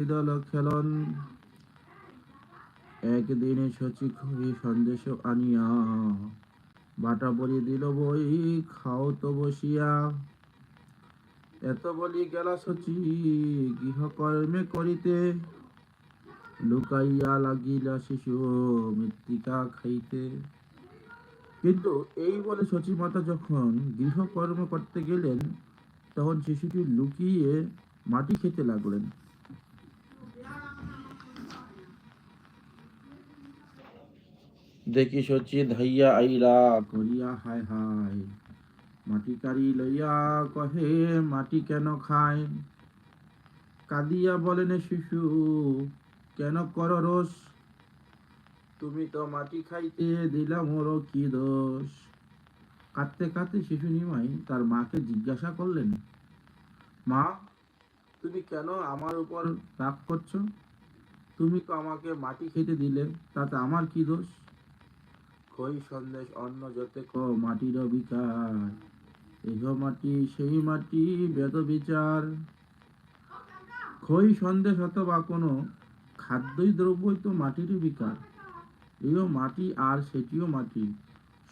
খেলন একদিনে সন্দেশ আনিয়া বাটা বলি দিল, বই খাও তো বসিয়া। এত বলি গেলা শচী গৃহকর্মে করিতে। লুকাইয়া লাগিলা শিশু মৃত্তিকা খাইতে। কিন্তু এই বলে শচী মাতা যখন গৃহকর্ম করতে গেলেন, তখন শিশুটি লুকিয়ে মাটি খেতে লাগলেন। দেখি শচী ধাইয়া আইলা করিয়া হায় হায়। মাটি কারি লইয়া কহে, মাটি কেন খায় কাঁদিয়া বলেন শিশু, কেন কর রোষ? তুমি তো মাটি খাইতে দিলাম ওর কি দোষ? কাঁদতে কাঁদতে শিশু নিমাই তার মাকে জিজ্ঞাসা করলেন, মা, তুমি কেন আমার উপর রাগ করছ? তুমি তো আমাকে মাটি খেতে দিলে, তাতে আমার কি দোষ? খই সন্দেশ অন্ন যতে ক মাটির বিকার এহ মাটি, সেই মাটি, বেদ বিচার। খই সন্দেশ অথবা কোনো খাদ্যই দ্রব্যই তো মাটিরই বিকার। এও মাটি আর সেটিও মাটি,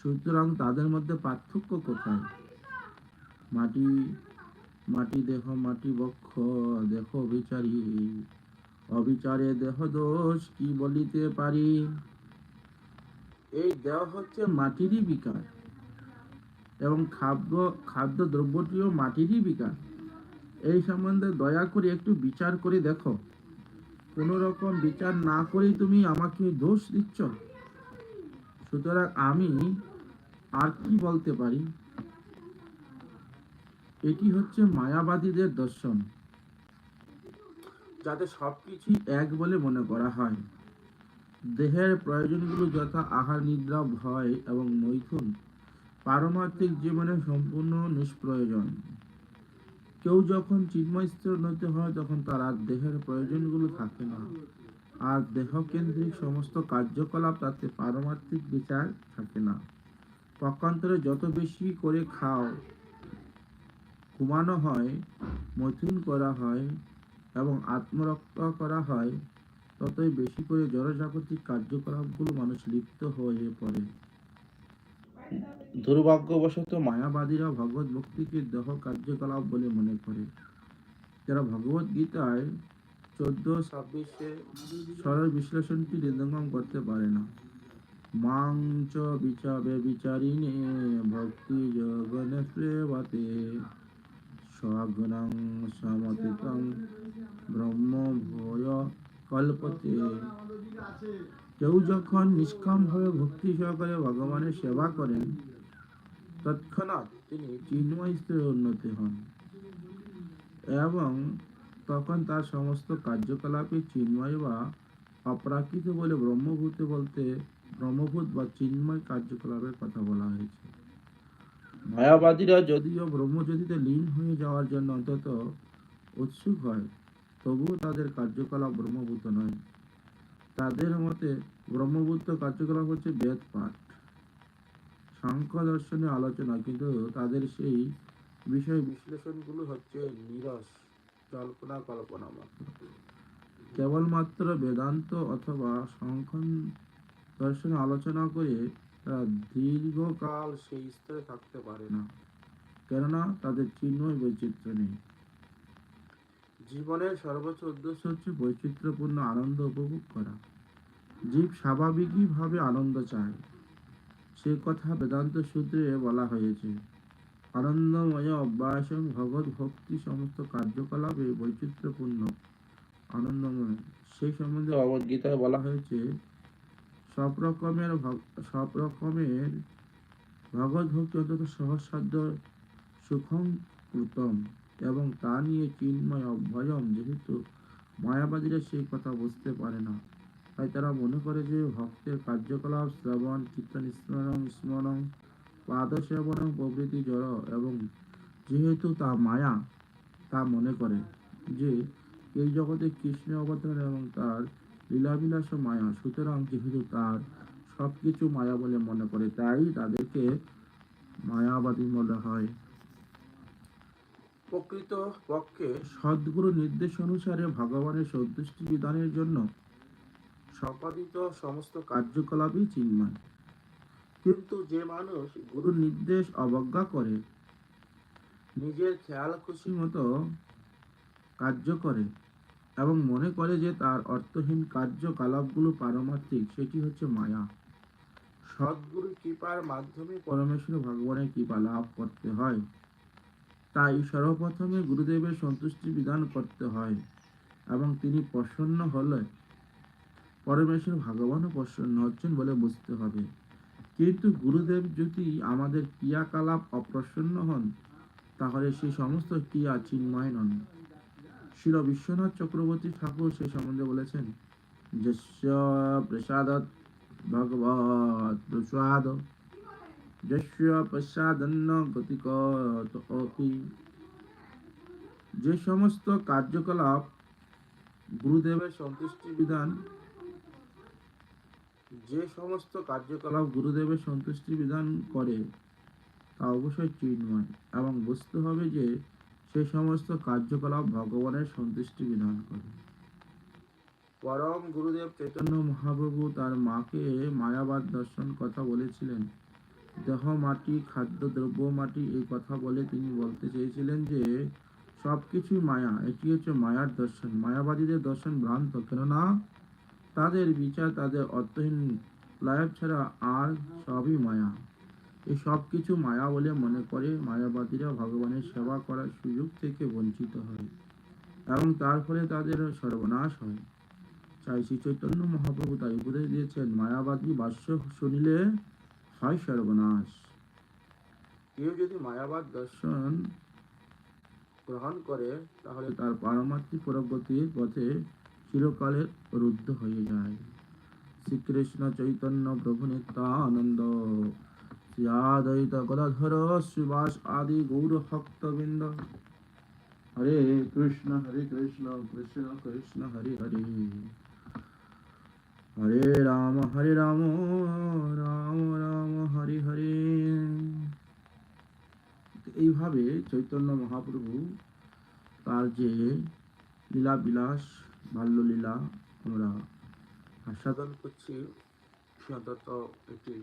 সুতরাং তাদের মধ্যে পার্থক্য কোথায়? মাটি মাটি দেহ, মাটি বক্ষ, দেহ বিচারি অবিচারে দেহ দোষ, কি বলিতে পারি? এই দেহ হচ্ছে মাটিরই বিকার এবং খাদ্য খাদ্য দ্রব্যটিও মাটিরই বিকার এই সম্বন্ধে দয়া করে একটু বিচার করে দেখো। কোনো রকম বিচার না করেই তুমি আমাকে দোষ দিচ্ছ। সুতরাং আমি আর কি বলতে পারি? এটি হচ্ছে মায়াবাদীদের দর্শন। যাতে সবকিছু এক বলে মনে করা হয়। দেহের প্রয়োজনগুলো যথা আহার, নিদ্রা, ভয় এবং মৈথুন পারমার্থিক জীবনে সম্পূর্ণ নিষ্প্রয়োজন। কেউ যখন চিন্ময় উন্নতি হয়, তখন তার আর দেহের প্রয়োজনগুলো থাকে না। আর দেহকেন্দ্রিক সমস্ত কার্যকলাপ তাতে পারমার্থিক বিচার থাকে না। পক্ষান্তরে যত বেশি করে খাও, ঘুমানো হয়, মৈথুন করা হয় এবং আত্মরক্ষা করা হয় ততই বেশি করে জড়জাগতিক কার্যকলাপগুলো মানুষ লিপ্ত হয়ে পড়ে। দুর্ভাগ্যবশত মায়াবাদীরা ভগবত ভক্তিকে দেহ কার্যকলাপ বলে মনে করে। যারা ভগবত গীতায় চোদ্দ, ছাব্বিশে সরল বিশ্লেষণটি হৃদয়ঙ্গম করতে পারে না। মাংচ বিচাবে বিচারিণে ভক্তি যোগনে প্রেবাতে স্বগুণং সমতিতং ব্রহ্ম ভয় কল্পতে। কেউ যখন নিষ্কাম ভাবে ভক্তি সহকারে ভগবানের সেবা করেন তৎক্ষণাৎ তিনি চিন্ময় স্তরে উন্নতি হন। এবং তখন তার সমস্ত কার্যকলাপে চিন্ময় বা অপ্রাকৃত বলে ব্রহ্মভূত বলতে ব্রহ্মভূত বা চিন্ময় কার্যকলাপের কথা বলা হয়েছে। মায়াবাদীরা যদিও ব্রহ্মজ্যোতিতে লীন হয়ে যাওয়ার জন্য অন্তত উৎসুক হয় তবুও তাদের কার্যকলাপ ব্রহ্মভূত নয়। তাদের মতে, ব্রহ্মভূত কার্যকলাপ হচ্ছে বেদ পাঠ। সাংখ্য দর্শনের আলোচনা, কিন্তু তাদের সেই বিষয় বিশ্লেষণগুলো হচ্ছে নিরস কল্পনা কল্পনা মাত্র। কেবলমাত্র বেদান্ত অথবা সংখ্যন দর্শনে আলোচনা করে তারা দীর্ঘকাল সেই স্তরে থাকতে পারে না। কেননা তাদের চিহ্নই বৈচিত্র্য নেই। জীবনের সর্বোচ্চ উদ্দেশ্য হচ্ছে বৈচিত্র্যপূর্ণ আনন্দ উপভোগ করা। জীব স্বাভাবিকভাবে আনন্দ চায়। সে কথা বেদান্ত সূত্রে বলা হয়েছে। আনন্দময় অভ্যাস ভগবত ভক্তি সমস্ত কার্যকলাপে বৈচিত্র্যপূর্ণ, আনন্দময়। সেই সম্বন্ধে ভগবদ্গীতায় বলা হয়েছে, সব রকমের সব রকমের ভগৎ ভক্তি অন্তত সহজসাধ্য সুখম কৃতম। এবং তা নিয়ে চিন্ময় অভয়ম যেহেতু মায়াবাদীরা সেই কথা বুঝতে পারে না। তাই তারা মনে করে যে ভক্তের কার্যকলাপ শ্রবণ, কীর্তন, স্মরণ স্মরণ পাদ সেবন প্রভৃতি জড় এবং যেহেতু তা মায়া, তা মনে করে যে এই জগতে কৃষ্ণ অবতার এবং তার লীলাবিলাস মায়া, সুতরাং যেহেতু তার সব কিছু মায়া বলে মনে করে, তাই তাদেরকে মায়াবাদী বলা হয়। প্রকৃত পক্ষে সদ্গুরু নির্দেশ অনুসারে ভগবানের সন্তুষ্টি বিধানের জন্য সম্পাদিত সমস্ত কার্যকলাপই চিন্ময়। কিন্তু যে মানুষ নির্দেশ অবজ্ঞা করে, নিজের খেয়াল খুশি মতো কার্য করে এবং মনে করে যে তার অর্থহীন কার্যকলাপগুলো পারমার্থিক সেটি হচ্ছে মায়া। সদ্গুরু কৃপার মাধ্যমে পরমেশ্বর ভগবানের কৃপা লাভ করতে হয়। তাই সর্বপ্রথমে গুরুদেবের সন্তুষ্টি বিধান করতে হয় এবং তিনি প্রসন্ন হলে পরমেশ্বর ভগবানও প্রসন্ন হচ্ছেন বলে বুঝতে হবে। কিন্তু গুরুদেব যদি আমাদের ক্রিয়াকলাপ অপ্রসন্ন হন, তাহলে সেই সমস্ত ক্রিয়া চিন্ময় নন। শিল বিশ্বনাথ চক্রবর্তী ঠাকুর সে সম্বন্ধে বলেছেন, যস্য প্রসাদত ভগবত প্রসাদ। যে সমস্ত কার্যকলাপ গুরুদেবের সন্তুষ্টি বিধান, যে সমস্ত কার্যকলাপ গুরুদেবের সন্তুষ্টি বিধান করে, তা অবশ্যই চিন্ময় এবং বুঝতে হবে যে সেই সমস্ত কার্যকলাপ ভগবানের সন্তুষ্টি বিধান করে। পরম গুরুদেব চৈতন্য মহাপ্রভু তার মাকে মায়াবাদ দর্শন কথা বলেছিলেন। দেহ, মাটি, খাদ্য, দ্রব্য, মাটি এই কথা বলে তিনি বলতে চেয়েছিলেন যে, সবকিছু মায়া, এটি হচ্ছে মায়ার দর্শন। মায়াবাদীদের দর্শন ভ্রান্ত, কেননা তাদের বিচার, তাদের অর্থহীন লাইফ ছাড়া আর সবই মায়া। এই সব কিছু মায়া বলে মনে করে, মায়াবাদীরা ভগবানের সেবা করার সুযোগ থেকে বঞ্চিত হয় এবং তার ফলে তাদের সর্বনাশ হয়। চাই শ্রী চৈতন্য মহাপ্রভু তাই উপদেশ দিয়েছেন, মায়াবাদী বাস্য শুনিলে হয় সর্বনাশ কেউ যদি মায়াবাদ দর্শন গ্রহণ করে তাহলে তার পারমার্থিক প্রগতির পথে চিরকালের রুদ্ধ হয়ে যায়। শ্রীকৃষ্ণ চৈতন্য প্রভু নিত্যানন্দ শ্রীয়াদৈত গদাধর শ্রীবাস আদি গৌর ভক্তবৃন্দ। হরে কৃষ্ণ হরে কৃষ্ণ কৃষ্ণ কৃষ্ণ হরে হরে। হরে রাম হরে রাম রাম রাম হরে হরে। এইভাবে চৈতন্য মহাপ্রভু তার যে লীলা বিলাস বাল্যলীলা আমরা আস্বাদন করছি অন্তত একটি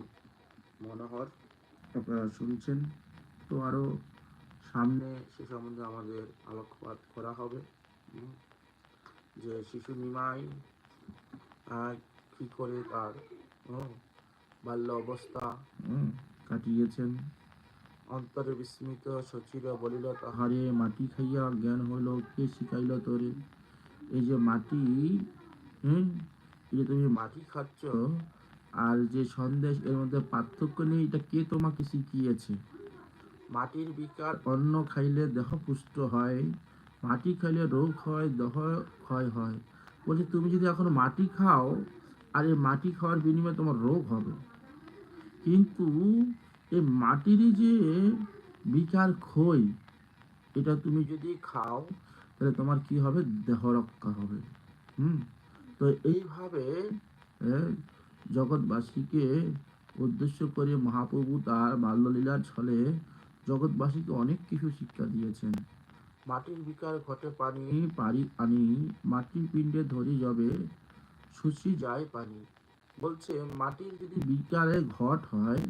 মনোহর আপনারা শুনছেন। তো আরও সামনে সে সম্বন্ধে আমাদের আলোকপাত করা হবে। যে শিশু নিমাই আহ, কি করে তার? বাল্য অবস্থা। কাটিয়েছেন। অন্তরে বিস্মিত সচিরা বলিল তাহারে মাটি খাইয়া জ্ঞান হইল কে শিখাইল তোরে? এই যে মাটি হুম এই যে তুমি মাটি খাচ্ছ? আর যে সন্দেশ এর মধ্যে পার্থক্য নেই এটা কে তোমাকে শিখিয়েছে? মাটির বিকার অন্ন খাইলে দেহ পুষ্ট হয় মাটি খাইলে রোগ হয় দেহ ক্ষয় হয়। বলছে তুমি যদি এখন মাটি খাও আর এই মাটি খাওয়ার বিনিময়ে তোমার রোগ হবে। কিন্তু এই মাটিরই যে বিকার খই এটা তুমি যদি খাও তাহলে তোমার কি হবে? দেহ রক্ষা হবে। হুম? তো এইভাবে আহ, জগৎবাসীকে উদ্দেশ্য করে মহাপ্রভু তার বাল্যলীলার ছলে জগৎবাসীকে অনেক কিছু শিক্ষা দিয়েছেন। মাটির বিকার ঘটে পানি পারি আনি মাটির পিণ্ডে ধরি যাবে শুষি যায় পানি। বলছে মাটির যদি বিকারে ঘট হয়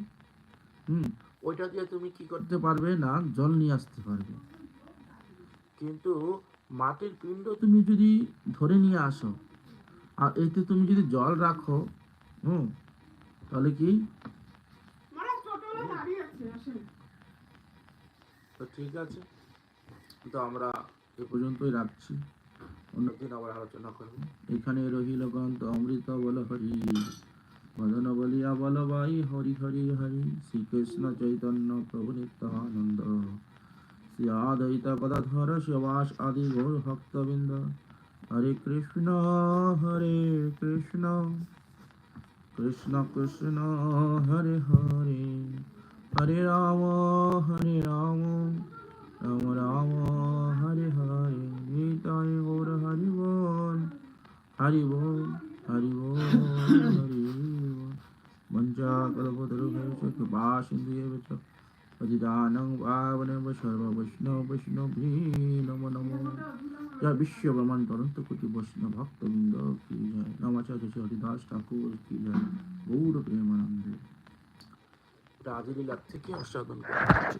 হুম ওইটা দিয়ে তুমি কি করতে পারবে না? জল নিয়ে আসতে পারবে। কিন্তু মাটির পিণ্ড তুমি যদি ধরে নিয়ে আসো আর এতে তুমি যদি জল রাখো হুম তাহলে কি? তো ঠিক আছে। তো আমরা এ পর্যন্তই রাখছি। অন্যদিন আবার আলোচনা করব। এখানে রহিল গন্ত অমৃত বল হরি ভজন বলিয়া বল বাই, হরি হরি হরি। শ্রীকৃষ্ণ চৈতন্য প্রভু নিত্যানন্দ। শ্রী আদৈত গদাধর শিবাস আদি গৌর ভক্তবৃন্দ। হরে কৃষ্ণ হরে কৃষ্ণ। কৃষ্ণ কৃষ্ণ, হরে হরে। হরে রাম হরে রাম। রাম রাম। হরি বল হরি বল হরি বল মঞ্চা কলপতরু কৃপা সিন্ধু পতিতানং পাবনম সর্ব বৈষ্ণব বৈষ্ণবী নমো নমো জয় বিশ্ব ব্রহ্মাণ্ড অনন্ত কোটি বৈষ্ণব ভক্তবৃন্দ কি জয় নমাচার্য শ্রী হরিদাস ঠাকুর কি জয় গৌর প্রেমানন্দে আজিলিলার থেকে আস্বাদন করা হচ্ছে